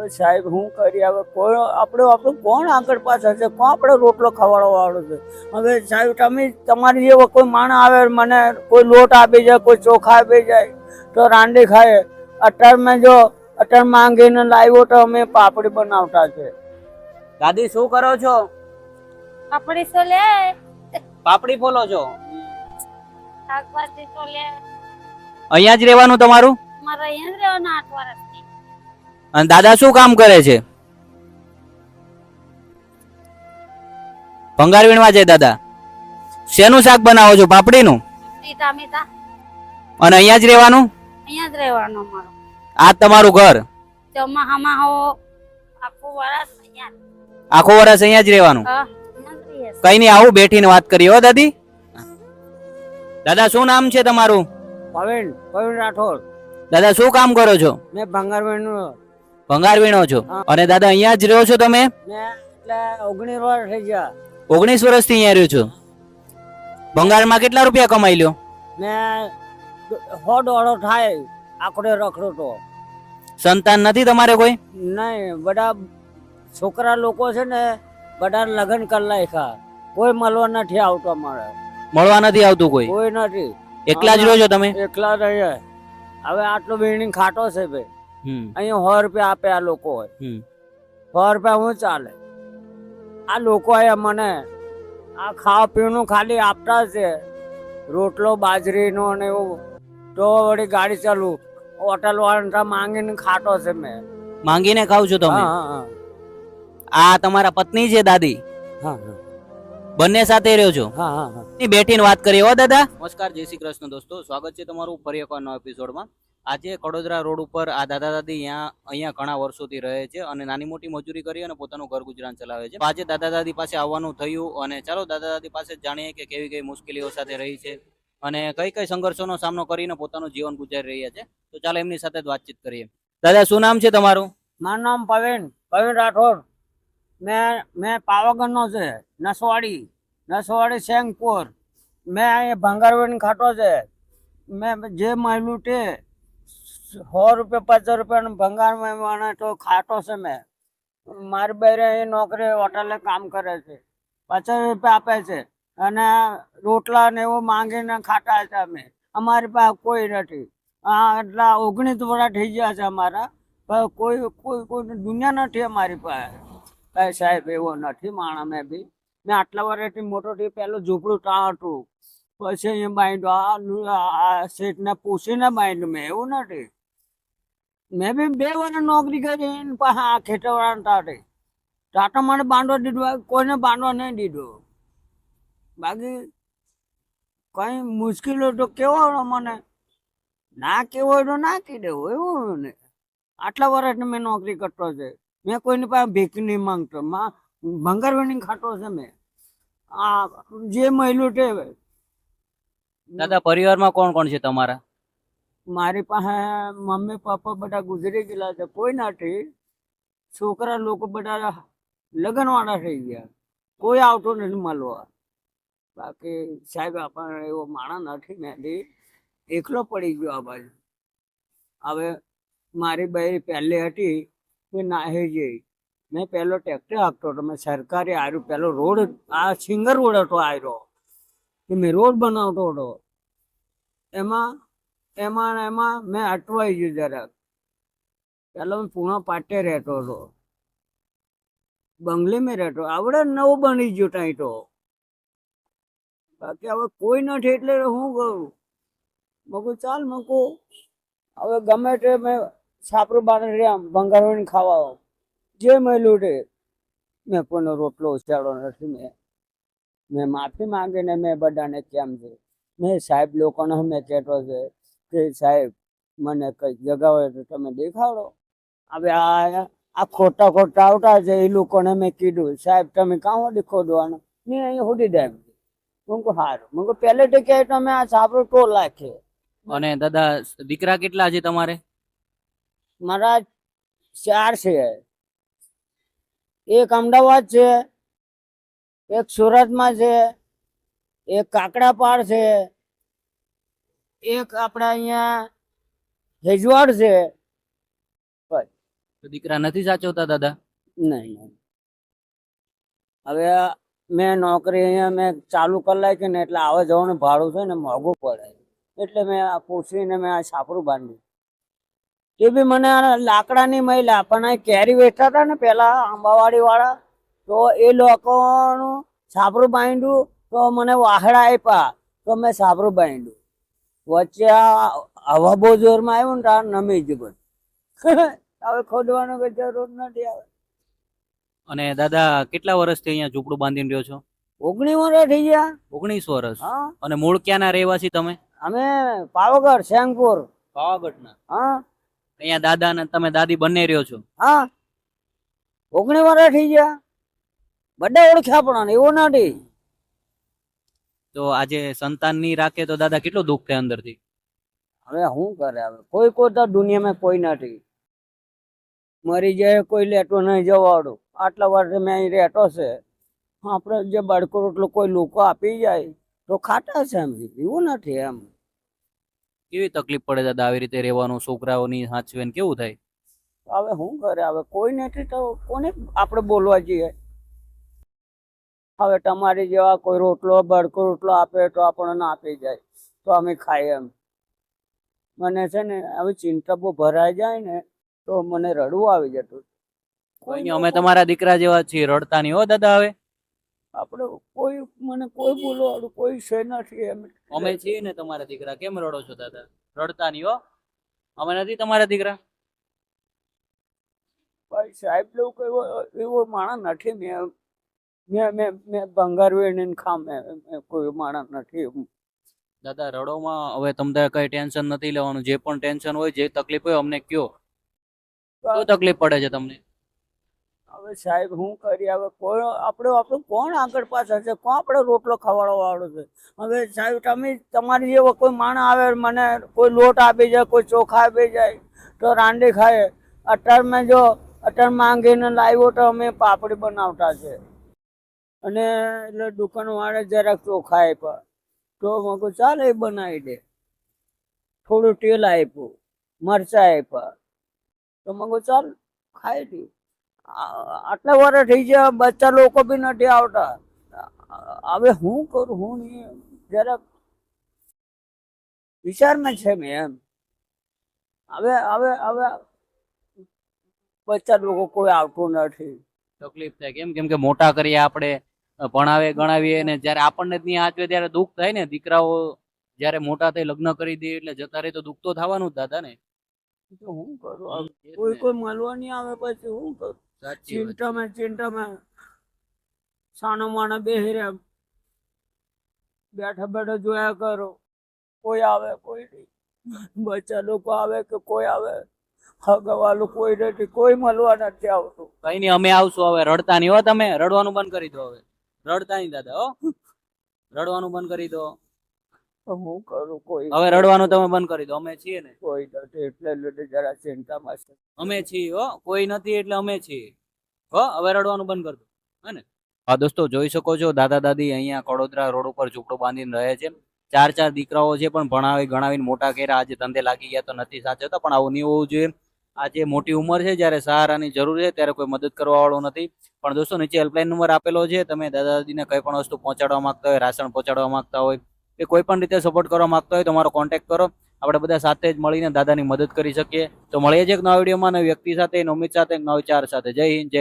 હવે સાહેબ હું કરી હવે કોઈ આપણે આપણું કોણ આગળ પાછળ છે? કોણ આપણે રોટલો ખવડાવવા વાળો છે? હવે સાહેબ તમે તમારી જેવો કોઈ માણસ આવે મને કોઈ લોટ આપી જાય કોઈ ચોખા આપી જાય તો રાંડી ખાય. અત્યારમાં જો અત્યારે માંગીને લાવ્યો તો અમે પાપડી બનાવતા છે. દાદી શું કરો છો? પાપડી તો લે. પાપડી ફોલો છો? શાકભાજી તો લે. અહીંયા જ રહેવાનું તમારું? મારે અહીંયા જ રહેવાનું આઠ વર્ષથી અને દાદા શું કામ કરે છે? ભંગાર વીણવા જાય દાદા. શેનું શાક બનાવો છો? પાપડીનું? ટામેટા અને અહીંયા જ રહેવાનું? અહીંયા જ રહેવાનું અમારું. આ તમારું ઘર? ચોમાહામાં હો આખું વરસ અહીંયા આખો વર્ષ અહીંયા જ રહેવાનું. કઈ નહીં આવું બેઠીને વાત કરીએ હો દાદી. દાદા શું નામ છે તમારું? પવીન પવીન રાઠોડ. દાદા શું કામ કરો છો? મેં ભંગારબેનનું ભંગાર વીણો છો. અને દાદા અહીંયા જ રહ્યો છો તમે? ઓગણીસ વર્ષ થઈ ગયા. ઓગણીસ વર્ષથી અહીંયા રહ્યો છો. ભંગારમાં કેટલા રૂપિયા કમાઈ લ્યો મેં હો દોડો થાય આખડે રખડો તો. સંતાન નથી તમારે કોઈ? નહીં બધા છોકરા લોકો છે ને બધા લગ્ન કરી નાખ્યા. કોઈ મળવા નથી આવતો અમારે. મળવા નથી આવતું કોઈ? કોઈ નથી. એકલા જ રહો છો તમે? એકલા રહીએ હવે આટલો બિલ્ડિંગ ખાટો છે ભાઈ. અહીંયા સો રૂપિયા આપે આ લોકો હમ. સો રૂપિયા હું ચાલે? આ લોકો અહીંયા મને આ ખાવા પીવાનું ખાલી આપતા છે. રોટલો બાજરીનો અને એવું. તો વળી ગાડી ચાલુ. હોટલ વાળા માંગીને ખાટો છે મેં. માંગીને ખાવ છો તમે? હા હા આ તમારા પત્ની છે દાદી? બંને સાથે રહ્યો છો? હા હા હા. બેઠીને વાત કરીએ હો દાદા. નમસ્કાર જય શ્રી કૃષ્ણ દોસ્તો. સ્વાગત છે તમારું ફરી એકવાર નવા એપિસોડમાં આજે કડોદરા રોડ ઉપર આ દાદા દાદી અહીંયા અહીંયા ઘણા વર્ષોથી રહે છે અને નાની મોટી મજૂરી કરી અને પોતાનું ઘર ગુજરાન ચલાવે છે. આજે દાદા દાદી પાસે આવવાનું થયું અને ચાલો દાદા દાદી પાસે જાણીએ કે કેવી કઈ મુશ્કેલીઓ સાથે રહી છે અને કઈ કઈ સંઘર્ષોનો સામનો કરીને પોતાનું જીવન ગુજારી રહ્યા છે. તો ચાલો એમની સાથે વાતચીત કરીએ. દાદા, શું નામ છે તમારું? મારું નામ પવીન પવીન રાઠોડ. મેં મેં પાવાગઢનો છે, નસવાડી નસવાડી સેંગપુર મેં અહીંયા ભંગારવેન ખાટો છે. મેં જે માયલું તે સો રૂપિયા પચાસ રૂપિયાનો ભંગાર મેં મને તો ખાટો છે મેં. મારી બેરે એ નોકરી હોટલે કામ કરે છે. પચાસ રૂપિયા આપે છે. અને રોટલા ને એવું માંગીને ખાતા છે અમે. અમારી પાસે કોઈ નથી. આ એટલા ઓગણીસ વર્ષ થઈ ગયા છે અમારા. પણ કોઈ કોઈ કોઈ દુનિયા નથી અમારી પાસે. કાંઈ સાહેબ, એવો નથી માણા મેં બી. મેં આટલા વર્ષથી મોટો થી પહેલું ઝૂંપડું ત્યાં હતું. પછી અહીંયા બાંધ્યું આ આ શેઠને પૂછીને બાંધ્યું, મેં એવું નથી. મેં બી બે વર્ષ નોકરી કરી પાસે આ ખેતરવાળાને ટાટે ટાટા મને બાંધો દીધું કોઈને બાંધવા નહીં દીધું. બાકી કઈ મુશ્કેલ હોય તો કેવો મને? ના કેવો હોય તો કહી દેવો, એવું ને? આટલા વર્ષની મેં નોકરી કરતો છે. મેં કોઈની પાસે ભીખ નહીં માંગતો. માં ભંગારવાની ખાતો છે મેં. આ જે મહિલું તે. દાદા, પરિવારમાં કોણ કોણ છે તમારા? મારી પાસે મમ્મી પપ્પા બધા ગુજરી ગયેલા છે, કોઈ નથી. છોકરા લોકો બધા લગ્નવાળા થઈ ગયા. કોઈ આવતો નથી મળવા. બાકી સાહેબ, આપણને એવો માણસ નથી મેંથી એકલો પડી ગયો આ બાજુ. હવે મારી બહેરી પહેલી હતી, એ નાહી જઈ મેં પહેલો ટ્રેક્ટર હાંકતો હતો, મેં સરકારી આવ્યું પહેલો રોડ, આ સિંગર રોડ હતો આવ્યો કે મેં રોડ બનાવતો હતો. એમાં એમાં એમાં મેં અટવાઈ ગયું જરાક. પેલો હું પૂણા પાટે રહેતો હતો. બંગલે મેં રહેતો. આવડે નવો બની ગયો ત્યાં તો. બાકી હવે કોઈ નથી એટલે હું કરું મગું ચાલ મકું હવે ગમે તે મેં છાપરું બાંધી રહ્યા, ભંગારવાની ખાવા જે મળ્યું તે, મેં કોઈનો રોટલો ઉછાળો નથી મેં. મેં માફી માંગીને મેં બધાને કેમ છે? મેં સાહેબ લોકોને મેં કહેતો છે કે સાહેબ મને કંઈક જગાવો તો તમે દેખાડો. હવે આ આ ખોટા ખોટા આવતા છે એ લોકોને મેં કીધું સાહેબ તમે કાં સુધી ખોદવાનું? નહીં અહીં હોડી ડેમ હું કહું સારું હું કહું પહેલેથી કહે તો આ સાબરો ટોલ નાખીએ અને દાદા દીકરા કેટલા છે તમારે? મારા ચાર છે. એક અમદાવાદ છે એક સુરતમાં છે એક કાકડાપાડ છે એક આપણા અહીંયા હેજવાડ છે. દીકરા નથી સાચવતા દાદા? નહીં હવે મેં નોકરી અહીંયા મેં ચાલુ કરી નાખી ને એટલે આવે જવાનું ભાડું છે ને મોંઘું પડે. એટલે મેં આ પૂછીને મેં આ છાપરું બાંધ્યું. એ બી મને આ લાકડાની મહિલા પણ આ કેરી વેચતા હતા ને પેલા આંબાવાડી વાળા તો એ લોકોનું છાપરું બાંધ્યું તો મને વાહડા આપ્યા તો મેં છાપરું બાંધ્યું. વચ્ચે હવા બહુ જોરમાં આવ્યું ને તાર નમી બધું. હવે ખોદવાનો કઈ જરૂર નથી આવે અને દાદા કેટલા વર્ષથી અહીંયા ઝૂંપડું બાંધીને રહ્યો છો? ઓગણી વર્ષ થઈ ગયા. ઓગણીસ વર્ષ? અને મૂળ ક્યાંના રહેવાસી તમે? અમે પાવાગઢ શેંગપુર. પાવાગઢના? હા. અહીંયા દાદા ને તમે દાદી બંને રહ્યો છો? હા. ઓગણી વર્ષ થઈ ગયા. બધા ઓળખ્યા પણ એવું નથી. તો આજે સંતાનની રાખે તો દાદા કેટલું દુઃખ થાય અંદરથી? હવે શું કરે હવે? કોઈ કોઈ તો દુનિયામાં કોઈ નથી. મરી જાય કોઈ લેટો નહીં જવાડું. આટલા વર્ષે મેં અહીં રહેતો છે. આપણે જે બાળકો રોટલો કોઈ લોકો આપી જાય તો ખાટા છે એમ. એવું નથી એમ. કેવી તકલીફ પડે દાદા આવી રીતે રહેવાનું છોકરાઓની સાચવે કેવું થાય? હવે શું કરે? હવે કોઈ નથી તો કોને આપણે બોલવા જઈએ? હવે તમારી જેવા કોઈ રોટલો બળકો રોટલો આપે તો આપણને આપી જાય. તો અમે ખાઈએ એમ. મને છે ને હવે ચિંતા બહુ ભરાઈ જાય ને તો મને રડવું આવી જતું. કોઈ અમે તમારા દીકરા જેવા છીએ રડતા નહીં હો દાદા હવે. આપણે કોઈ મને કોઈ બોલવાળું કોઈ છે નથી એમ. અમે છીએ ને તમારા દીકરા. કેમ રડો છો દાદા? રડતા નહીં હો. અમે નથી તમારા દીકરા. ભાઈ સાહેબ લોકો એવો એવો માણસ નથી મેં. મેં મેં મેં ભંગાર વેણીને ખામ કોઈ માણસ નથી. દાદા રડોમાં હવે તમને કઈ ટેન્શન નથી લેવાનું. જે પણ ટેન્શન હોય જે તકલીફ હોય અમને કયો. શું તકલીફ પડે છે તમને? હવે સાહેબ હું કરી હવે કોઈ આપણે આપણું કોણ આગળ પાછળ છે? કોણ આપણે રોટલો ખવાડવા વાળો છે? હવે સાહેબ તમે તમારી જેવો કોઈ માણસ આવે મને કોઈ લોટ આપી જાય કોઈ ચોખા આપી જાય તો રાંડી ખાય. અત્યારમાં જો અત્યારે માંગીને લાવ્યો તો અમે પાપડી બનાવતા છે. અને એટલે દુકાનવાળા જરાક ચોખા આપ્યા. તો મેં કહું ચાલ બનાવી દે. થોડું તેલ આપ્યું, મરચાં આપ્યા. તો મેં ચાલ, ખાઈ લ્યું. આટલા વર્ષ થઈ ગયા, બચ્ચા લોકો બી નથી આવતા. હવે હું કરું, હું નહીં જરાક વિચારમાં છે મેં એમ. હવે હવે હવે બચ્ચા લોકો કોઈ આવતું નથી. તકલીફ થાય. કેમ કેમ કે મોટા કરીએ આપણે ભણાવે ગણાવીએ અને જ્યારે આપણને જ નહીં આચવે ત્યારે દુઃખ થાય ને. દીકરાઓ જ્યારે મોટા થઈ લગ્ન કરી દે એટલે જતા રહે તો દુઃખ તો થવાનું જ દાદા ને. હું કરું? કોઈ કોઈ મળવા નહીં આવે પછી શું કરું? ચિંતામાં ચિંતામાં સાનો માણા બેહી રહ્યા. બેઠા બેઠા જોયા કરો. કોઈ આવે કોઈ નહીં. બચ્ચા લોકો આવે કે કોઈ આવે? હગવાલું કોઈ નથી કોઈ મળવા નથી આવતું. કઈ નહીં અમે આવશું હવે. રડતા નહીં હો તમે. રડવાનું બંધ કરી દો હવે. રડતા નહીં દાદા હો. રડવાનું બંધ કરી દો. હું કરું કોઈ હવે રડવાનું તમે બંધ કરી દો અમે છીએ ને. કોઈ નથી એટલે જરા ચિંતામાં છે. અમે છીએ હો. કોઈ નથી એટલે અમે છીએ. હો હવે રડવાનું બંધ કરી દો. હે ને? હા દોસ્તો જોઈ શકો છો દાદા દાદી અહીંયા કડોદરા રોડ ઉપર ઝૂંપડું બાંધીને રહે છે. ચાર ચાર દીકરાઓ છે પણ ભણાવી ગણાવીને મોટા ઘેરા આજે ધંધે લાગી ગયા તો નથી સાચવતા પણ આવું નહીં હોવું જોઈએ. આજે મોટી ઉંમર છે, જ્યારે સહારાની જરૂર છે, ત્યારે કોઈ મદદ કરવા વાળો નથી. પણ દોસ્તો, નીચે હેલ્પલાઇન નંબર આપેલો છે. તમે દાદા દાદીને કંઈ પણ વસ્તુ પહોંચાડવા માંગતા હોય, રાશન પહોંચાડવા માંગતા હોય, કે કોઈ પણ રીતે સપોર્ટ કરવા માંગતા હોય તો મારો કોન્ટેક્ટ કરો. આપણે બધા સાથે જ મળીને દાદાની મદદ કરી શકીએ. તો મળીએ છીએ એક નવા વિડીયોમાં. નવી વ્યક્તિ સાથે નવમિત સાથે, નવ ચાર સાથે. જય હિન્દ, જય